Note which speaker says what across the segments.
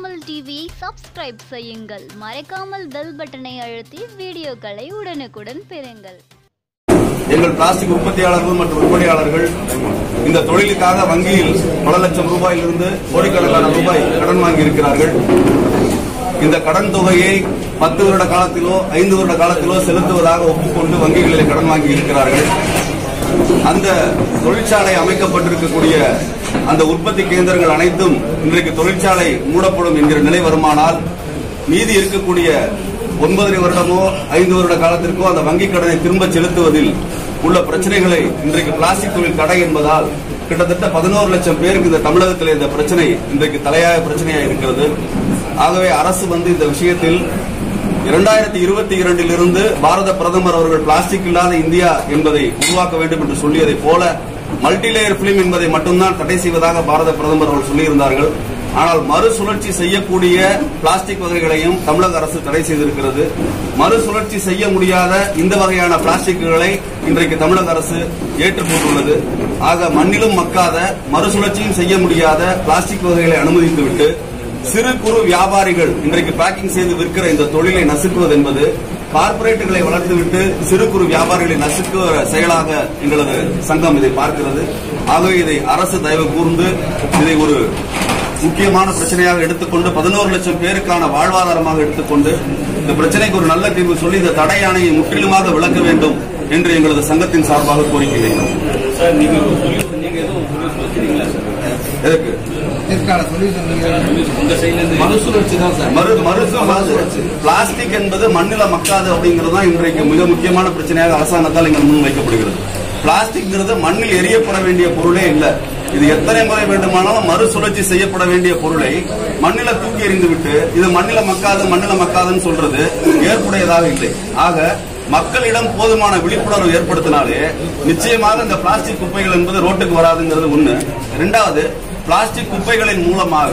Speaker 1: டிவியை சப்ஸ்கிரைப் செய்யுங்கள். மறைக்காமல் பெல் பட்டனை அழுத்தி வீடியோக்களை உடனுக்குடன் பெறுங்கள்.
Speaker 2: எங்கள் பிளாஸ்டிக் உற்பத்தியாளர்கள் மற்றும் விற்பனையாளர்கள் இந்த தொழிலுக்காக வங்கியில் பல லட்சம் ரூபாயிலிருந்து கோடிக்கணக்கான ரூபாய் கடன் வாங்கி இருக்கிறார்கள் இந்த கடன் தொகையை பத்து வருட காலத்திலோ ஐந்து வருட காலத்திலோ செலுத்துவதாக ஒப்புக்கொண்டு வங்கிகளில் கடன் வாங்கி இருக்கிறார்கள் அந்த தொழிற்சாலை அமைக்கப்பட்டிருக்கக்கூடிய அந்த உற்பத்தி கேந்திரங்கள் அனைத்தும் இன்றைக்கு தொழிற்சாலை மூடப்படும் என்கிற நிலை வருமானால் மீதி இருக்கக்கூடிய ஒன்பதரை வருடமோ ஐந்து வருட காலத்திற்கோ அந்த வங்கிக் கடனை திரும்ப செலுத்துவதில் உள்ள பிரச்சனைகளை இன்றைக்கு பிளாஸ்டிக் தொழில் தடை என்பதால் கிட்டத்தட்ட பதினோரு லட்சம் பேருக்கு இந்த தமிழகத்தில் இந்த பிரச்சனை இன்றைக்கு தலையாய பிரச்சனையாக இருக்கிறது. ஆகவே அரசு வந்து இந்த விஷயத்தில் இரண்டாயிரத்தி இருபத்தி இரண்டில் இருந்து பாரத பிரதமர் அவர்கள் பிளாஸ்டிக் இல்லாத இந்தியா என்பதை உருவாக்க வேண்டும் என்று சொல்லியதைப் போல மல்டிலேயர் பிலிம் என்பதை மட்டும்தான் தடை செய்வதாக பாரத பிரதமர் அவர்கள் சொல்லியிருந்தார்கள். ஆனால் மறுசுழற்சி செய்யக்கூடிய பிளாஸ்டிக் வகைகளையும் தமிழக அரசு தடை செய்திருக்கிறது. மறுசுழற்சி செய்ய முடியாத இந்த வகையான பிளாஸ்டிக்குகளை இன்றைக்கு தமிழக அரசு ஏற்றுக்கொண்டுள்ளது. ஆக மண்ணிலும் மக்காத மறுசுழற்சியும் செய்ய முடியாத பிளாஸ்டிக் வகைகளை அனுமதித்துவிட்டு சிறு குறு வியாபாரிகள் இன்றைக்கு பேக்கிங் செய்து விற்கிற இந்த தொழிலை நசுக்குவது என்பது கார்ப்பரேட்டுகளை வளர்த்துவிட்டு சிறு குறு வியாபாரிகளை நசுக்க செயலாக எங்களது சங்கம் இதை பார்க்கிறது. ஆகவே இதை அரசு தயவு கூர்ந்து இதை ஒரு முக்கியமான பிரச்சனையாக எடுத்துக்கொண்டு பதினோரு லட்சம் பேருக்கான வாழ்வாதாரமாக எடுத்துக்கொண்டு இந்த பிரச்சனைக்கு ஒரு நல்ல தீர்வு சொல்லி இந்த தடை ஆணையை முற்றிலுமாக விளக்க வேண்டும் என்று எங்களது சங்கத்தின் சார்பாக கோரிக்கை வைக்கிறோம்
Speaker 3: சார் நீங்க ஒரு சொல்யூஷன் நீங்க எதுவும் சொல்யூஷன் வச்சிருக்கீங்களா சார்
Speaker 2: எதற்கு
Speaker 4: இதற்கான சொல்யூஷன்
Speaker 3: சொல்யூஷன் உங்க சைட்ல இருந்து
Speaker 4: மறுசுழற்சி தான் சார்
Speaker 2: பிளாஸ்டிக் என்பது மண்ணில மக்காது அப்படிங்கிறது தான் இன்றைக்கு மிக முக்கியமான பிரச்சனையாக அரசாங்கத்தால் இங்க முன் வைக்கப்படுகிறது. பிளாஸ்டிக்ங்கிறது மண்ணில் எரியப்பட வேண்டிய பொருளே இல்ல. இது எத்தனை முறை வேண்டுமானாலும் மறுசுழற்சி செய்யப்பட வேண்டிய பொருளை மண்ணில தூக்கி எறிந்து விட்டு இது மண்ணில மக்காது மண்ணில மக்காதுன்னு சொல்றது ஏற்புடையதாக இல்லை. ஆக மக்களிடம் போதுமான விழிப்புணர்வு ஏற்படுத்தினாலே நிச்சயமாக இந்த பிளாஸ்டிக் குப்பைகள் என்பது ரோட்டுக்கு வராதுங்கிறது ஒண்ணு. ரெண்டாவது பிளாஸ்டிக் குப்பைகளின் மூலமாக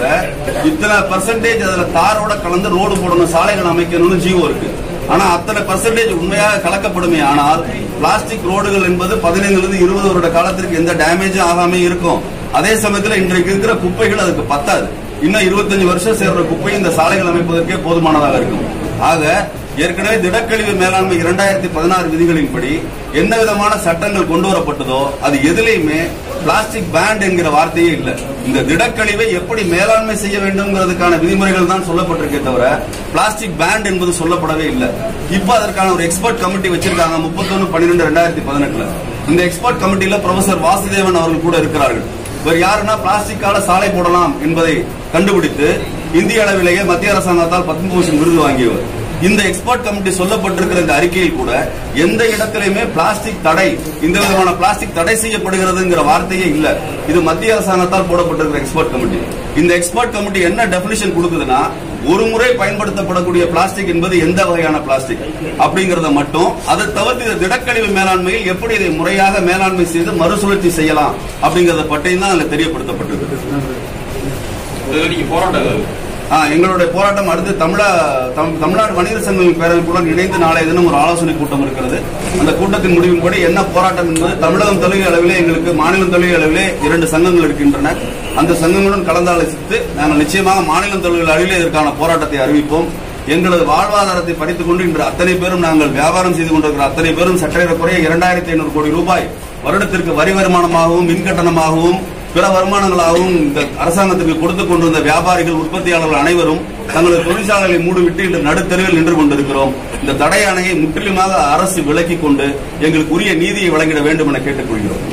Speaker 2: இத்தனை பர்சன்டேஜ் அதுல தாரோட கலந்து ரோடு போடணும் சாலைகள் அமைக்கணும்னு ஜீவோ இருக்கு. ஆனா அத்தனை பர்சன்டேஜ் உண்மையாக கலக்கப்படுமே ஆனால் பிளாஸ்டிக் ரோடுகள் என்பது பதினைந்துல இருந்து இருபது வருட காலத்திற்கு எந்த டேமேஜும் ஆகாம இருக்கும். அதே சமயத்தில் இன்றைக்கு இருக்கிற குப்பைகள் அதுக்கு பத்தாது. இன்னும் இருபத்தஞ்சு வருஷம் சேர்ற குப்பை இந்த சாலைகள் அமைப்பதற்கே போதுமானதாக இருக்கும். ஆக ஏற்கனவே திடக்கழிவு மேலாண்மை இரண்டாயிரத்தி பதினாறு விதிகளின்படி என்ன விதமான சட்டங்கள் கொண்டு வரப்பட்டதோ அது எதுலேயுமே பிளாஸ்டிக் பேண்ட் என்கிற வார்த்தையே இல்லை. இந்த திடக்கழிவை எப்படி மேலாண்மை செய்ய வேண்டும்ங்கிறதுக்கான விதிமுறைகள் தான் சொல்லப்பட்டிருக்கே தவிர பிளாஸ்டிக் பேண்ட் என்பது சொல்லப்படவே இல்லை. இப்ப அதற்கான ஒரு எக்ஸ்பர்ட் கமிட்டி வச்சிருக்காங்க முப்பத்தொன்னு பன்னிரெண்டு ரெண்டாயிரத்தி பதினெட்டுல. இந்த எக்ஸ்பர்ட் கமிட்டியில ப்ரொஃபசர் வாசுதேவன் அவர்கள் கூட இருக்கிறார்கள். இவர் யாருன்னா பிளாஸ்டிக்கால சாலை போடலாம் என்பதை கண்டுபிடித்து இந்திய அளவிலேயே மத்திய அரசாங்கத்தால் பத்மபூஷன் விருது வாங்கியவர். இந்த எக்ஸ்பர்ட் கமிட்டி சொல்லப்பட்டிருக்கிற இந்த அறிக்கையில் கூட எந்த இடத்திலையுமே பிளாஸ்டிக் தடை இந்த விதமான பிளாஸ்டிக் தடை செய்யப்படுகிறதுங்கிற வார்த்தையே இல்ல. இது மத்திய அரசாங்கத்தால் போடப்பட்டிருக்கிற எக்ஸ்பர்ட் கமிட்டி இந்த எக்ஸ்பர்ட் கமிட்டி என்ன டெபினிஷன் கொடுக்குதுன்னா ஒரு முறை பயன்படுத்தப்படக்கூடிய பிளாஸ்டிக் என்பது எந்த வகையான பிளாஸ்டிக் அப்படிங்கறத மட்டும் அதை தவிர்த்து இந்த திடக்கழிவு மேலாண்மையில் எப்படி இதை முறையாக மேலாண்மை செய்து மறுசுழற்சி செய்யலாம் அப்படிங்கறத பற்றியும் தான் அதுல தெரியப்படுத்தப்பட்டிருக்கு.
Speaker 3: போராட்டம்
Speaker 2: எங்களுடைய போராட்டம் அடுத்து தமிழ தம்- தமிழ்நாடு வணிகர் சங்கங்கள் பேரவைக்குடன் இணைந்து நாளைய தினம் ஒரு ஆலோசனை கூட்டம் இருக்கிறது. அந்த கூட்டத்தின் முடிவின்படி என்ன போராட்டம் என்பது தமிழகம் தொழில் அளவிலே எங்களுக்கு மாநிலம் தொழில் அளவிலே இரண்டு சங்கங்கள் இருக்கின்றன. அந்த சங்கங்களுடன் கலந்தாலோசித்து நாங்கள் நிச்சயமாக மாநிலம் தொழில் அளவிலே இதற்கான போராட்டத்தை அறிவிப்போம். எங்களது வாழ்வாதாரத்தை படித்துக் கொண்டு இன்று அத்தனை பேரும் நாங்கள் வியாபாரம் செய்து கொண்டிருக்கிற அத்தனை பேரும் சற்றேறக்குறைய இரண்டாயிரத்தி ஐநூறு கோடி ரூபாய் வருடத்திற்கு வரி வருமானமாகவும் மின் கட்டணமாகவும் பிற வருமானங்களாகவும் இந்த அரசாங்கத்திற்கு கொடுத்துக் கொண்டிருந்த வியாபாரிகள் உற்பத்தியாளர்கள் அனைவரும் தங்களது தொழிற்சாலைகளை மூடிவிட்டு இன்று நடுத்தருவில் நின்று கொண்டிருக்கிறோம். இந்த தடை ஆணையை முற்றிலுமாக அரசு விலக்கிக் கொண்டு எங்களுக்கு உரிய நீதியை வழங்கிட வேண்டும் என கேட்டுக்கொள்கிறோம்.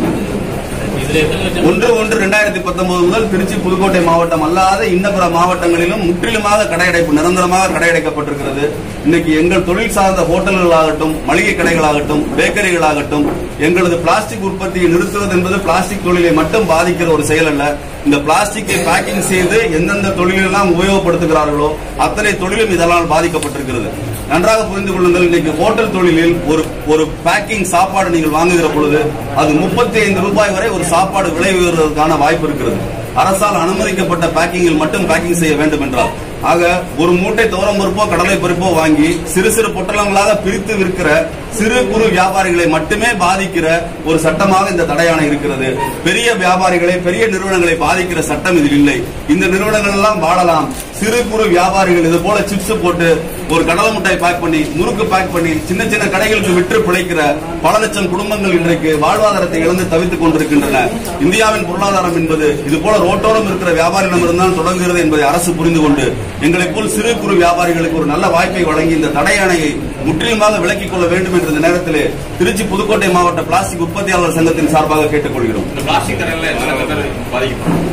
Speaker 2: ஒன்று ஒன்று இரண்டாயிரத்தி பத்தொன்பது முதல் திருச்சி புதுக்கோட்டை மாவட்டம் அல்லாத இன்ன பிற மாவட்டங்களிலும் முற்றிலுமாக கடையடைப்பு நிரந்தரமாக கடையடைக்கப்பட்டிருக்கிறது. இன்னைக்கு எங்கள் தொழில் சார்ந்த ஹோட்டல்களாகட்டும் மளிகை கடைகளாகட்டும் பேக்கரிகளாகட்டும் எங்களது பிளாஸ்டிக் உற்பத்தியை நிறுத்துவது என்பது பிளாஸ்டிக் தொழிலை மட்டும் பாதிக்கிற ஒரு செயல் அல்ல. இந்த பிளாஸ்டிக்கை பேக்கிங் செய்து எந்தெந்த தொழிலெல்லாம் உபயோகப்படுத்துகிறார்களோ அத்தனை தொழிலும் இதனால் பாதிக்கப்பட்டிருக்கிறது. நன்றாக புரிந்து கொள்ளுங்கள். இன்னைக்கு ஹோட்டல் தொழிலில் ஒரு ஒரு பேக்கிங் சாப்பாடு நீங்கள் வாங்குகிற பொழுது அது முப்பத்தி ஐந்து ரூபாய் வரை ஒரு சாப்பாடு விலை உயர்வதற்கான வாய்ப்பு இருக்கிறது. அரசால் அனுமதிக்கப்பட்ட பேக்கிங்கில் மட்டும் பேக்கிங் செய்ய வேண்டும் என்றால் ஆக ஒரு மூட்டை தோரம் பருப்போ கடலை பருப்போ வாங்கி சிறு சிறு பொட்டலங்களாக பிரித்து விற்கிற சிறு குறு வியாபாரிகளை மட்டுமே பாதிக்கிற ஒரு சட்டமாக இந்த தடையான இருக்கிறது. பெரிய வியாபாரிகளை பெரிய நிறுவனங்களை பாதிக்கிற சட்டம் இதில் இல்லை. இந்த நிறுவனங்கள் எல்லாம் வாழலாம். சிறு குறு வியாபாரிகள் இது போல சிப்ஸ் போட்டு ஒரு கடலை மிட்டாய் பேக் பண்ணி முறுக்கு பேக் பண்ணி சின்ன சின்ன கடைகளுக்கு விற்று பிழைக்கிற பல லட்சம் குடும்பங்கள் இன்றைக்கு வாழ்வாதாரத்தை இழந்து தவித்துக் கொண்டிருக்கின்றன. இந்தியாவின் பொருளாதாரம் என்பது இது போல ரோட்டோரம் இருக்கிற வியாபாரியிடமிருந்தான் தொடங்குகிறது என்பதை அரசு புரிந்து கொண்டு எங்களை போல் சிறு குறு வியாபாரிகளுக்கு ஒரு நல்ல வாய்ப்பை வழங்கி இந்த தடையாணையை முற்றிலுமாக விலக்கிக் கொள்ள வேண்டும் என்ற நேரத்திலே திருச்சி புதுக்கோட்டை மாவட்ட பிளாஸ்டிக் உற்பத்தியாளர் சங்கத்தின் சார்பாக கேட்டுக்கொள்கிறோம்.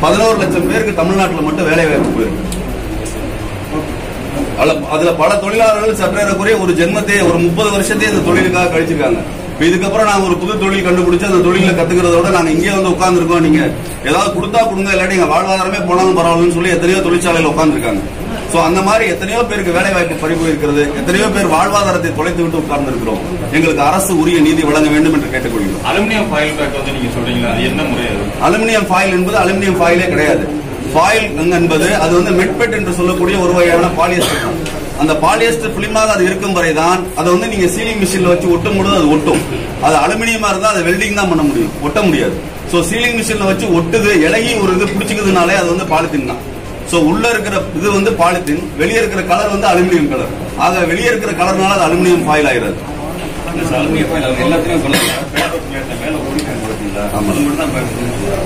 Speaker 2: பதினோரு லட்சம் பேருக்கு தமிழ்நாட்டில் மட்டும் வேலை வாய்ப்பு போயிருக்கு. அதுல- பல தொழிலாளர்கள் சற்றேறக்குறைய ஒரு ஜென்மத்தை ஒரு முப்பது வருஷத்தையே இந்த தொழிலுக்காக கழிச்சிருக்காங்க. இதுக்கப்புறம் நாங்க ஒரு புது தொழில் கண்டுபிடிச்சு அந்த தொழில கத்துக்கிறதோட நாங்க இங்கே வந்து உட்கார்ந்துருக்கோம். நீங்க ஏதாவது கொடுத்தா கொடுங்க இல்லாட்டி எங்க வாழ்வாதாரமே போனாலும் பரவாயில்லன்னு சொல்லி எத்தனையோ தொழிற்சாலையில் உட்கார்ந்துருக்காங்க. சோ அந்த மாதிரி எத்தனையோ பேருக்கு வேலை வாய்ப்பு பறிப்பு இருக்கிறது எத்தனையோ பேர் வாழ்வாதாரத்தை தொலைத்து விட்டு உட்கார்ந்து இருக்கிறோம் எங்களுக்கு அரசு உரிய நீதி வழங்க வேண்டும் என்று கேட்டுக்கொள்கிறோம்.
Speaker 3: அலுமினியம் ஃபாயில் பேக் வந்து நீங்க சொல்றீங்களா? அது என்ன முறை
Speaker 2: அலுமினியம் ஃபாயில் என்பது அலுமினியம் ஃபாயிலே கிடையாது. ஃபாயில் என்பது அது வந்து மெட்பெட் என்று சொல்லக்கூடிய ஒரு வகையான பாலியஸ்டர் தான். அந்த பாலியஸ்டர் பிலிமாக அது இருக்கும் வரைதான் அதை வந்து நீங்க சீலிங் மிஷின்ல வச்சு ஒட்டும் பொழுது அது ஒட்டும். அது அலுமினியமா இருந்தா அதை வெல்டிங் தான் பண்ண முடியும். ஒட்ட முடியாது. சோ சீலிங் மிஷின்ல வச்சு ஒட்டுது இலகி ஒரு இது பிடிச்சிக்கிறதுனாலே அது வந்து பாலித்தீன் தான். சோ உள்ள இருக்கிற இது வந்து பாலித்தீன் வெளியே இருக்கிற கலர் வந்து அலுமினியம் கலர் ஆக வெளியே இருக்கிற கலர்னால அது அலுமினியம் ஃபாயில் ஆயிடுது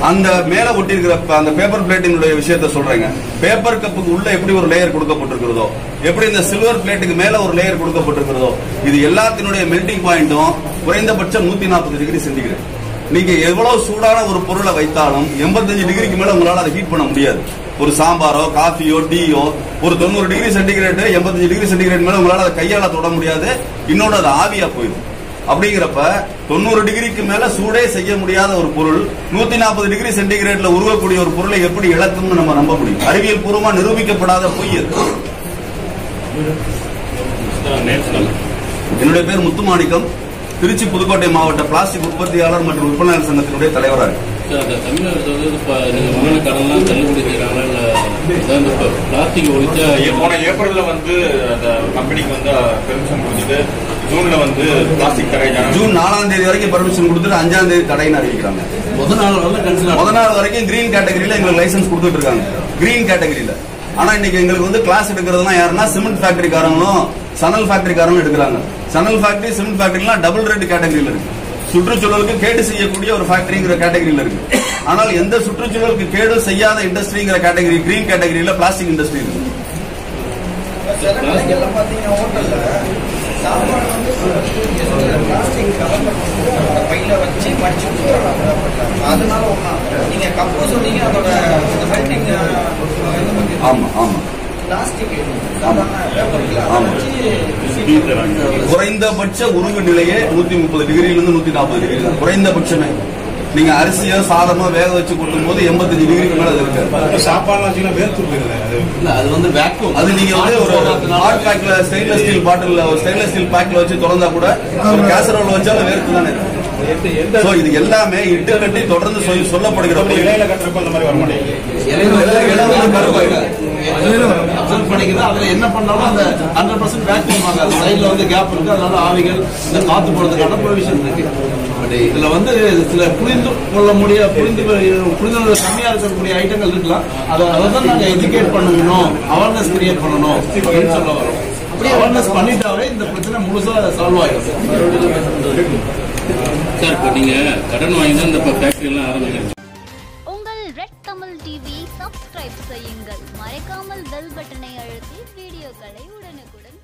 Speaker 2: அந்த மேல ஒட்டியிருக்கிற ப- அந்த பேப்பர் பிளேட்டினுடைய விஷயத்த சொல்றேங்க. பேப்பர் கப்புக்கு உள்ள எப்படி ஒரு லேயர் கொடுக்கப்பட்டிருக்கிறதோ எப்படி இந்த சில்வர் பிளேட்டுக்கு மேல ஒரு லேயர் கொடுக்கப்பட்டிருக்கிறதோ இது எல்லாத்தினுடைய மெல்டிங் பாயிண்ட்டும் குறைந்தபட்சம் நூத்தி நாற்பது டிகிரி சென்டிகிரேட் நீங்க எவ்வளவு சூடான ஒரு பொருளை வைத்தாலும் 85 டிகிரிக்கு மேல உங்களால அதை ஹீட் பண்ண முடியாது. ஒரு சாம்பாரோ காஃபியோ டீயோ ஒரு தொண்ணூறு டிகிரி சென்டிகிரேட் 85 டிகிரி சென்டிகிரேட் மேல உங்களால அதை கையால தொட முடியாது. இன்னொன்று அது ஆவியா போயிடும். அப்படிங்கிறப்ப தொண்ணூறு டிகிரிக்கு மேல சூடே செய்ய முடியாத ஒரு பொருள் நூத்தி நாற்பது டிகிரி சென்டிகிரேட்ல உருவக்கூடிய ஒரு பொருளை எப்படி இழக்கும்னு நம்ம நம்ப முடியும். அறிவியல் பூர்வமா நிரூபிக்கப்படாத பொய் என்னுடைய பேர் முத்துமாணிக்கம். திருச்சி புதுக்கோட்டை மாவட்ட பிளாஸ்டிக் உற்பத்தியாளர் மற்றும் விற்பனையாளர் சங்கத்தினுடைய தலைவராக
Speaker 5: அந்த அரசு வந்து இப்ப நீங்க முன்னாடி கடன்லாம் தள்ளுபடி இல்ல இந்த பிளாஸ்டிக் ஒழிச்சா
Speaker 3: போன ஏப்ரல்ல வந்து அந்த கம்பெனிக்கு வந்து பெர்மிஷன் கொடுத்துட்டு ஜூன்ல வந்து பிளாஸ்டிக் தடை ஜன-
Speaker 2: நாலாம் தேதி வரைக்கும் பர்மிஷன் கொடுத்துட்டு அஞ்சாம் தேதி தடைன்னு அறிவிக்கிறாங்க.
Speaker 4: முத நாள் வந்து
Speaker 2: முத நாள் வரைக்கும் கிரீன் கேட்டகரியில எங்களுக்கு லைசன்ஸ் கொடுத்துட்டு இருக்காங்க. கிரீன் கேட்டகரியில ஆனா இன்னைக்கு எங்களுக்கு வந்து கிளாஸ் எடுக்கிறதுலாம் யாருன்னா சிமெண்ட் ஃபேக்டரிக்காரங்களும் சணல் ஃபேக்டரிக்காரங்களும் எடுக்கிறாங்க. சணல் ஃபேக்டரி சிமெண்ட் ஃபேக்டரிலாம் டபுள் ரேட் கேட்டகரியில இருக்கு. சுற்றுச்சூழலுக்கு கேடு செய்யக்கூடிய ஒரு ஃபேக்டரிங்கிற கேட்டகரியில இருக்கு. ஆனால் எந்த சுற்றுச்சூழலுக்கு கேடு செய்யாத இண்டஸ்ட்ரிங்கிற கேட்டகரி கிரீன் கேட்டகரியில பிளாஸ்டிக் இண்டஸ்ட்ரி இருக்கு.
Speaker 6: அதனால நீங்க கப்பு சொன்னீங்க அதோட
Speaker 2: ஆமா ஆமா.
Speaker 6: அதை
Speaker 2: குறைந்தபட்ச உருகு நிலையே நூத்தி முப்பது டிகிரில இருந்து நூத்தி நாற்பது டிகிரி தான் குறைந்தபட்சமே. நீங்க அரிசியோ சாதமோ வேக வச்சு கொட்டும் போது எண்பத்தஞ்சு டிகிரிக்கு மேல அது
Speaker 7: சாப்பாடுலாம் வேர்த்து போயிருது. அது
Speaker 4: இல்ல அது வந்து வேக்யூம்
Speaker 2: அது நீங்க வந்து ஒரு ஹாட் பேக்ல ஸ்டெயின்லெஸ் ஸ்டீல் பாட்டில் ஒரு ஸ்டெயின்லெஸ் ஸ்டீல் பேக்ல வச்சு திறந்தா கூட ஒரு கேசரோல் வச்சாலும் வேர்த்து தானே இது எல்லாமே இட்டு கட்டி தொடர்ந்து சொல்லி- சொல்லப்படுகிற.
Speaker 7: இலையில கட்டுறப்ப அந்த மாதிரி வர மாட்டேங்குது.
Speaker 4: கிடைக்குது அதுல என்ன பண்ணாலும் அந்த ஹண்ட்ரட் பர்சன்ட் வேக்யூம் ஆகாது சைட்ல வந்து கேப் இருக்கு. அதனால ஆவிகள் இந்த காத்து போறதுக்கான ப்ரொவிஷன் இருக்கு. பட் இதுல வந்து சில புரிந்து கொள்ள முடிய புரிந்து புரிந்துணர்வு கம்மியா இருக்கக்கூடிய ஐட்டங்கள் இருக்கலாம். அதை அதை தான் நாங்க எஜுகேட் பண்ணணும். அவேர்னஸ் கிரியேட் பண்ணணும் அப்படின்னு சொல்ல வரோம். அப்படி அவேர்னஸ் பண்ணிட்டாவே இந்த பிரச்சனை முழுசா சால்வ் ஆயிடும்
Speaker 5: சார் இப்ப நீங்க கடன் வாங்கி தான் இந்த ஃபேக்டரி எல்லாம் ஆரம்பிக்கிறீங்க
Speaker 1: சப்ஸ்கிரைப் செய்யுங்கள். மறக்காமல் பெல் பட்டனை அழுத்தி வீடியோக்களை உடனுக்குடன்